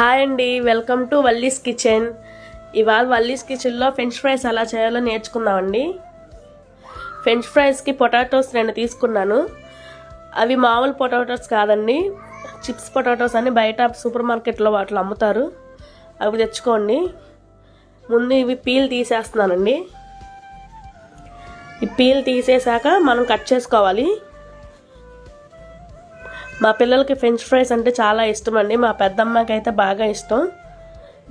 Hi అండి welcome to Valli's kitchen. ఇవాళ వల్లీస్ కిచెన్లో ఫ్రెంచ్ ఫ్రైస్ ఎలా చేయాలో నేర్చుకుందామండి. ఫ్రెంచ్ ఫ్రైస్కి పొటాటోస్ రెండు తీసుకున్నాను. అవి మామూలు పొటాటోస్ కాదండి. చిప్స్ పొటాటోస్ అని బయట సూపర్ మార్కెట్లో వాటిలో అమ్ముతారు. అవి తెచ్చుకోండి. ముందు ఇవి పీల్ తీసేస్తున్నానండి. ఈ పీల్ తీసేసాక మనం కట్ చేసుకోవాలి. మా పిల్లలకి ఫ్రెంచ్ ఫ్రైస్ అంటే చాలా ఇష్టం అండి మా పెద్దమ్మకి అయితే బాగా ఇష్టం.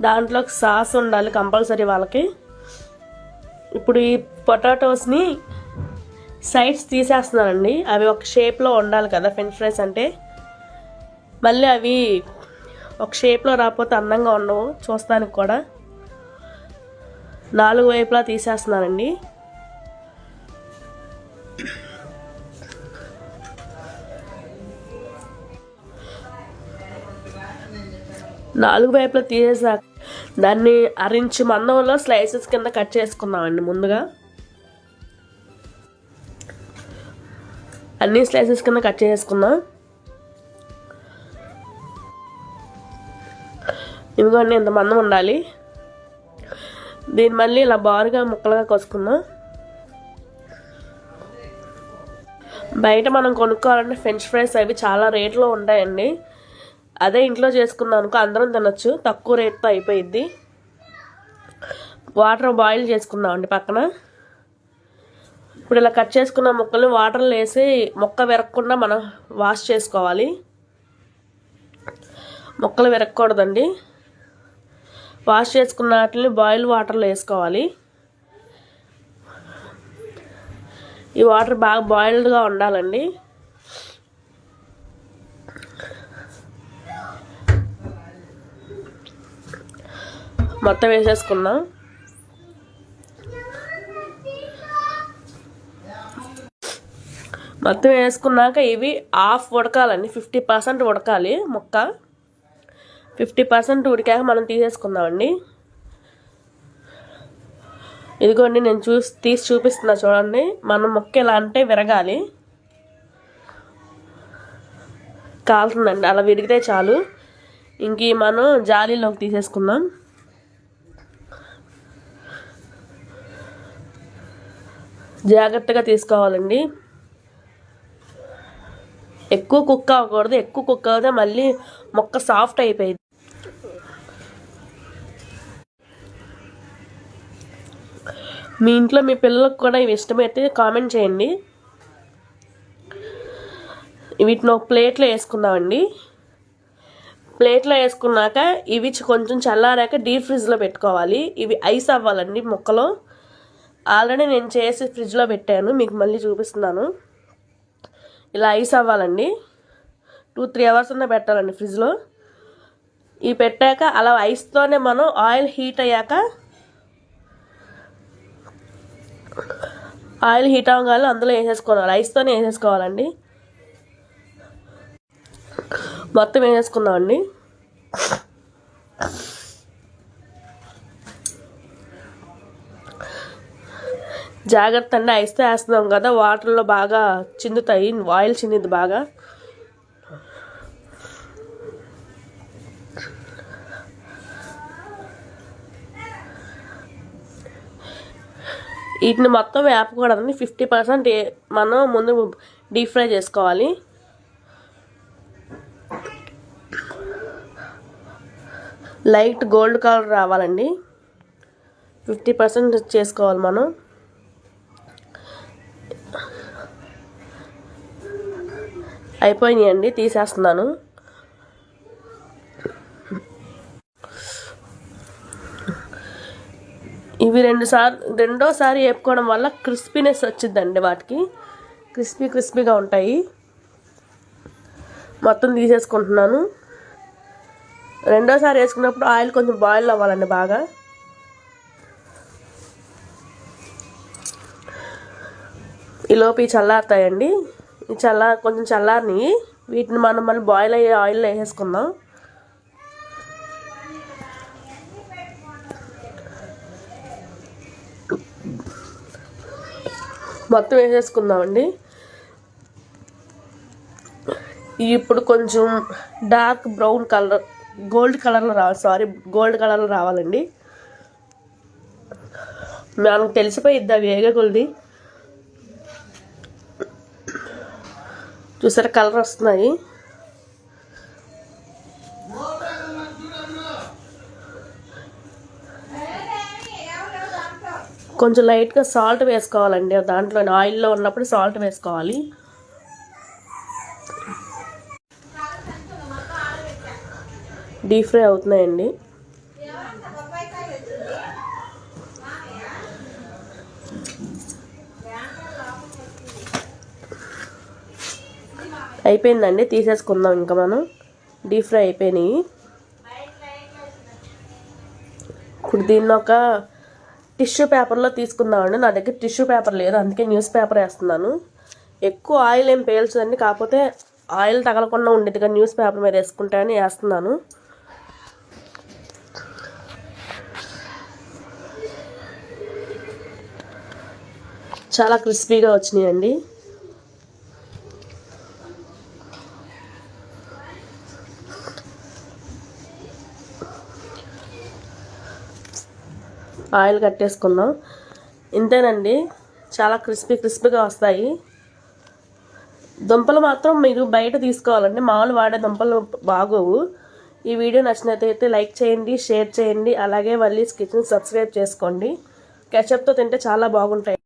దాంట్లో సాస్ ఉండాలి కంపల్సరీ వాళ్ళకి. ఇప్పుడు ఈ పొటాటోస్ని సైడ్స్ తీసేస్తున్నానండి. అవి ఒక షేప్లో ఉండాలి కదా ఫ్రెంచ్ ఫ్రైస్ అంటే. మళ్ళీ అవి ఒక షేప్లో రాకపోతే అందంగా ఉండవు చూస్తానికి కూడా. నాలుగు వైపులా తీసేస్తున్నానండి. నాలుగు వైపులా తీసేసాక దాన్ని అరించి మందంలో స్లైసెస్ కింద కట్ చేసుకుందామండి ముందుగా. అన్ని స్లైసెస్ కింద కట్ చేసుకుందాం. ఇదిగోండి ఇంత మందం ఉండాలి. దీన్ని మళ్ళీ ఇలా బారుగా ముక్కలుగా కోసుకుందాం. బయట మనం కొనుక్కోవాలంటే ఫ్రెంచ్ ఫ్రైస్ అవి చాలా రేట్లో ఉంటాయండి. అదే ఇంట్లో చేసుకున్నాం అనుకో అందరం తినొచ్చు. తక్కువ రేట్తో అయిపోయిద్ది. వాటర్ బాయిల్ చేసుకుందామండి పక్కన. ఇప్పుడు ఇలా కట్ చేసుకున్న ముక్కల్ని వాటర్లో వేసి మొక్క విరగకుండా మనం వాష్ చేసుకోవాలి. మొక్కలు విరగకూడదండి. వాష్ చేసుకున్న వాటిని బాయిల్ వాటర్లో వేసుకోవాలి. ఈ వాటర్ బాగా బాయిల్డ్గా ఉండాలండి. మొత్తం వేసేసుకున్నాం. మొత్తం వేసుకున్నాక ఇవి హాఫ్ ఉడకాలండి. ఫిఫ్టీ పర్సెంట్ ఉడకాలి ముక్క. ఫిఫ్టీ పర్సెంట్ ఉడికాక మనం తీసేసుకుందామండి. ఇదిగోండి నేను చూసి తీసి చూపిస్తున్నా చూడండి. మనం ముక్క ఎలా అంటే విరగాలి. కాలుతుందండి. అలా విరిగితే చాలు. ఇంక మనం జాలీలోకి తీసేసుకుందాం. జాగ్రత్తగా తీసుకోవాలండి. ఎక్కువ కుక్ అవ్వకూడదు ఎక్కువ కుక్ అవుతే మళ్ళీ మొక్క సాఫ్ట్ అయిపోయింది మీ ఇంట్లో మీ పిల్లలకు కూడా ఇవి ఇష్టమైతే కామెంట్ చేయండి. వీటిని ఒక ప్లేట్లో వేసుకుందామండి. ప్లేట్లో వేసుకున్నాక ఇవి కొంచెం చల్లారాక డీప్ ఫ్రిడ్జ్లో పెట్టుకోవాలి. ఇవి ఐస్ అవ్వాలండి మొక్కలో. ఆల్రెడీ నేను చేసి ఫ్రిడ్జ్లో పెట్టాను మీకు మళ్ళీ చూపిస్తున్నాను. ఇలా ఐస్ అవ్వాలండి. టూ త్రీ అవర్స్ ఉన్న పెట్టాలండి ఫ్రిడ్జ్లో. ఇవి పెట్టాక అలా ఐస్తోనే మనం ఆయిల్ హీట్ అయ్యాక ఆయిల్ హీట్ అవ్వగానే అందులో వేసేసుకోవాలి. ఐస్తోనే వేసేసుకోవాలండి. మొత్తం వేసేసుకుందామండి. జాగ్రత్త అండి ఐస్తే వేస్తున్నాం కదా వాటర్లో బాగా చిందుతాయి ఆయిల్ చిందింది బాగా. వీటిని మొత్తం వేపకూడదండి ఫిఫ్టీ పర్సెంట్ మనం ముందు డీప్ ఫ్రై చేసుకోవాలి. లైట్ గోల్డ్ కలర్ రావాలండి. ఫిఫ్టీ పర్సెంట్ చేసుకోవాలి మనం. అయిపోయినాయండి తీసేస్తున్నాను. ఇవి రెండు సార్లు రెండోసారి వేపుకోవడం వల్ల క్రిస్పీనెస్ వచ్చిందండి వాటికి. క్రిస్పీ క్రిస్పీగా ఉంటాయి. మొత్తం తీసేసుకుంటున్నాను. రెండోసారి వేసుకున్నప్పుడు ఆయిల్ కొంచెం బాయిల్ అవ్వాలండి బాగా. ఈలోపు చల్లారుతాయండి. చల్ల కొంచెం చల్లారిని. వీటిని మనం మళ్ళీ బాయిల్ అయ్యే ఆయిల్లో వేసేసుకుందాం. మొత్తం వేసేసుకుందామండి. ఇప్పుడు కొంచెం డార్క్ బ్రౌన్ కలర్ గోల్డ్ కలర్లో రావాలి సారీ గోల్డ్ కలర్లో రావాలండి. మనకు తెలిసిపోయిద్ది అవి వేగే చూసారా కలర్ వస్తున్నాయి. కొంచెం లైట్గా సాల్ట్ వేసుకోవాలండి. దాంట్లో ఆయిల్లో ఉన్నప్పుడు సాల్ట్ వేసుకోవాలి. డీప్ ఫ్రై అవుతున్నాయండి. అయిపోయిందండి తీసేసుకుందాం ఇంకా మనం. డీప్ ఫ్రై అయిపోయినాయి. ఇప్పుడు దీన్ని ఒక టిష్యూ పేపర్లో తీసుకుందామండి. నా దగ్గర టిష్యూ పేపర్ లేదు అందుకే న్యూస్ పేపర్ వేస్తున్నాను. ఎక్కువ ఆయిల్ ఏం పేల్చదండి కాకపోతే ఆయిల్ తగలకుండా ఉండేది కానీ న్యూస్ పేపర్ మీద వేసుకుంటానని వేస్తున్నాను. చాలా క్రిస్పీగా వచ్చినాయండి. ఆయిల్ కట్టేసుకుందాం. ఇంతేనండి. చాలా క్రిస్పీ క్రిస్పీగా వస్తాయి. దుంపలు మాత్రం మీరు బయట తీసుకోవాలండి. మామూలు వాడే దుంపలు బాగోవు. ఈ వీడియో నచ్చినట్లయితే లైక్ చేయండి షేర్ చేయండి. అలాగే వల్లీస్ కిచెన్ సబ్స్క్రైబ్ చేసుకోండి. కెచప్తో తింటే చాలా బాగుంటాయి.